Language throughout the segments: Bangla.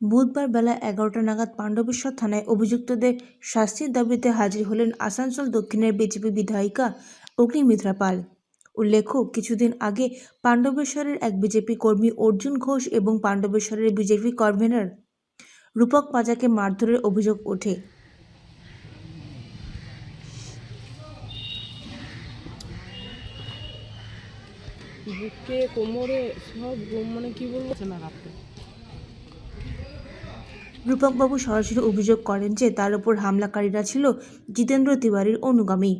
বুধবার বেলা এগারোটা নাগাদ পাণ্ডবেশ্বর থানায় অভিযুক্তদের শাস্তির দাবিতে হাজির হলেন আসানসোল দক্ষিণের বিজেপি বিধায়িকা অগ্নিমিত্রা পাল। উল্লেখ্য, কিছুদিন আগে পাণ্ডবেশ্বরের এক বিজেপি কর্মী অর্জুন ঘোষ এবং পাণ্ডবেশ্বরের বিজেপি কনভেনর রূপক পাজাকে মারধরের অভিযোগ ওঠে। বুকে কোমরে সব মানে কি বলব? না রাখতে রূপকবাবু সরাসরি অভিযোগ করেন যে তার উপর হামলাকারীরা ছিল জিতেন্দ্র তিওয়ারির অনুগামী।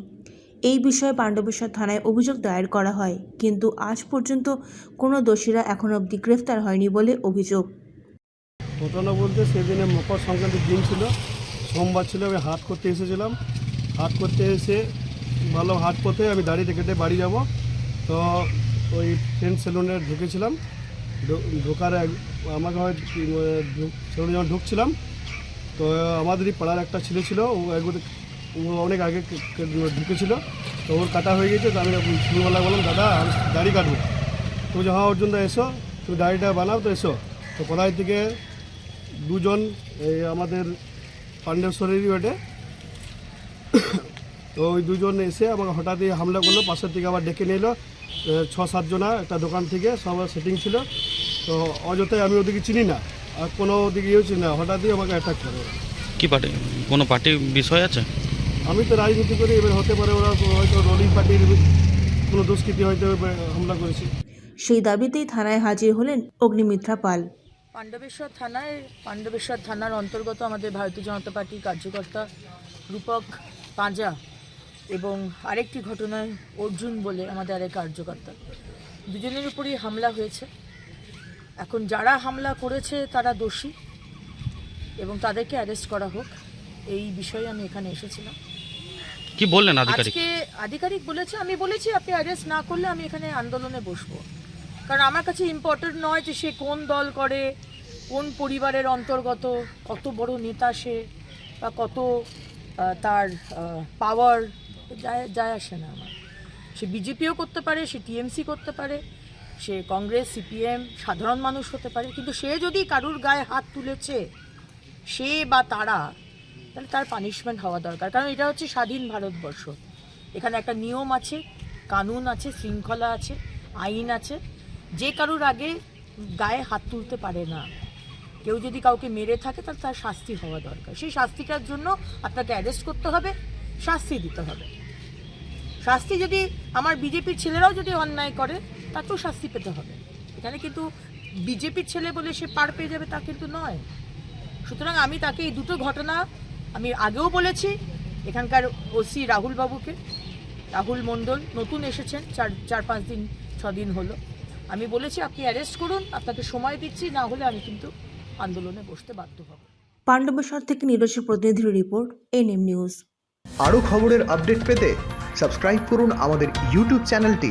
এই বিষয়ে পাণ্ডবেশ্বর থানায় অভিযোগ দায়ের করা হয়, কিন্তু আজ পর্যন্ত কোনো দোষীরা এখন অবধি গ্রেফতার হয়নি বলে অভিযোগ। ঘটনা বলতে সেদিনে মকর সংক্রান্তির দিন ছিল। সোমবার ছিল, আমি হাট করতে এসেছিলাম। হাট করতে এসে ভালো হাট পথে আমি দাঁড়িয়ে কেটে বাড়ি যাব। তো ওই ফ্রেন্ড সেলুনে ঢুকেছিলাম। ঢোকার আমাকে হয় সেলুনে যখন ঢুকছিলাম, তো আমাদেরই পাড়ার একটা ছেলে ছিল, ও একবার ও অনেক আগে ঢুকেছিল, তো ওর কাটা হয়ে গেছে, তো আমি শুরুবেলা বললাম, দাদা, আমি দাড়ি কাটবো। তো বলছে হ্যাঁ অর্জুন এসো, তুমি দাড়িটা বানাও, তো এসো। তো কোথায় থেকে দুজন এই আমাদের পাণ্ডেশ্বরেরই ওটে তো ওই দুজন এসে আমাকে হঠাৎই হামলা করল, পাশের থেকে আবার ডেকে নিলো ছ সাতজনা একটা দোকান থেকে সব সেটিং ছিল। তো অযথাই আমি ওদিকে চিনি না আর কোনো ওদিকে ইয়েও চিনি না হঠাৎই আমাকে অ্যাটাক করে। ওরা। কি পার্টি কোনো পার্টির বিষয় আছে? আমি তো রাজনীতি করি এবার হতে পারে ওরা হয়তো রোলিং পার্টির কোনো দুষ্কৃতি হয়তো হামলা করেছে। সেই দাবিতেই থানায় হাজির হলেন অগ্নিমিত্রা পাল। পাণ্ডবেশ্বর থানায় পাণ্ডবেশ্বর থানার অন্তর্গত আমাদের ভারতীয় জনতা পার্টির কার্যকর্তা রূপক পাঁজা এবং আরেকটি ঘটনায় অর্জুন বলে আমাদের আরেক কার্যকর্তা। দুজনের উপরই হামলা হয়েছে। এখন যারা হামলা করেছে তারা দোষী। এবং তাদেরকে অ্যারেস্ট করা হোক। এই বিষয়ে আমি এখানে এসেছিলাম। কি বললেন আধিকারিক? আজকে আধিকারিক বলেছে আমি বলেছি আপনি অ্যারেস্ট না করলে আমি এখানে আন্দোলনে বসবো। কারণ আমার কাছে ইম্পর্টেন্ট নয় যে সে কোন দল করে কোন পরিবারের অন্তর্গত কত বড় নেতা সে বা কত তার পাওয়ার যায় যায় আসে না আমার। সে বিজেপিও করতে পারে সে টিএমসি করতে পারে সে কংগ্রেস, সিপিএম, সাধারণ মানুষ হতে পারে, কিন্তু সে যদি কারুর গায়ে হাত তুলেছে, সে বা তারা, তাহলে তার পানিশমেন্ট হওয়া দরকার। কারণ এটা হচ্ছে স্বাধীন ভারতবর্ষ। এখানে একটা নিয়ম আছে, কানুন আছে, শৃঙ্খলা আছে, আইন আছে। যে কারুর আগে গায়ে হাত তুলতে পারে না, কেউ যদি কাউকে মেরে থাকে, তাহলে তার শাস্তি হওয়া দরকার। সেই শাস্তিটার জন্য আপনাকে অ্যারেস্ট করতে হবে, শাস্তি দিতে হবে। শাস্তি যদি আমার বিজেপির ছেলেরাও যদি অন্যায় করে তাকেও শাস্তি পেতে হবে। এখানে কিন্তু বিজেপির ছেলে বলে সে পার পেয়ে যাবে তা কিন্তু নয়। সুতরাং আমি তাকে এই দুটো ঘটনা আমি আগেও বলেছি এখানকার ওসি রাহুল বাবুকে রাহুল মণ্ডল নতুন এসেছেন চার চার পাঁচ দিন ছ দিন হলো। আমি বলেছি আপনি অ্যারেস্ট করুন আপনাকে সময় দিচ্ছি না হলে আমি কিন্তু আন্দোলনে বসতে বাধ্য হব। পাণ্ডবেশ্বর থেকে নিজস্ব প্রতিনিধির রিপোর্ট এনএম নিউজ। আরও খবরের আপডেট পেতে সাবস্ক্রাইব করুন আমাদের ইউটিউব চ্যানেলটি।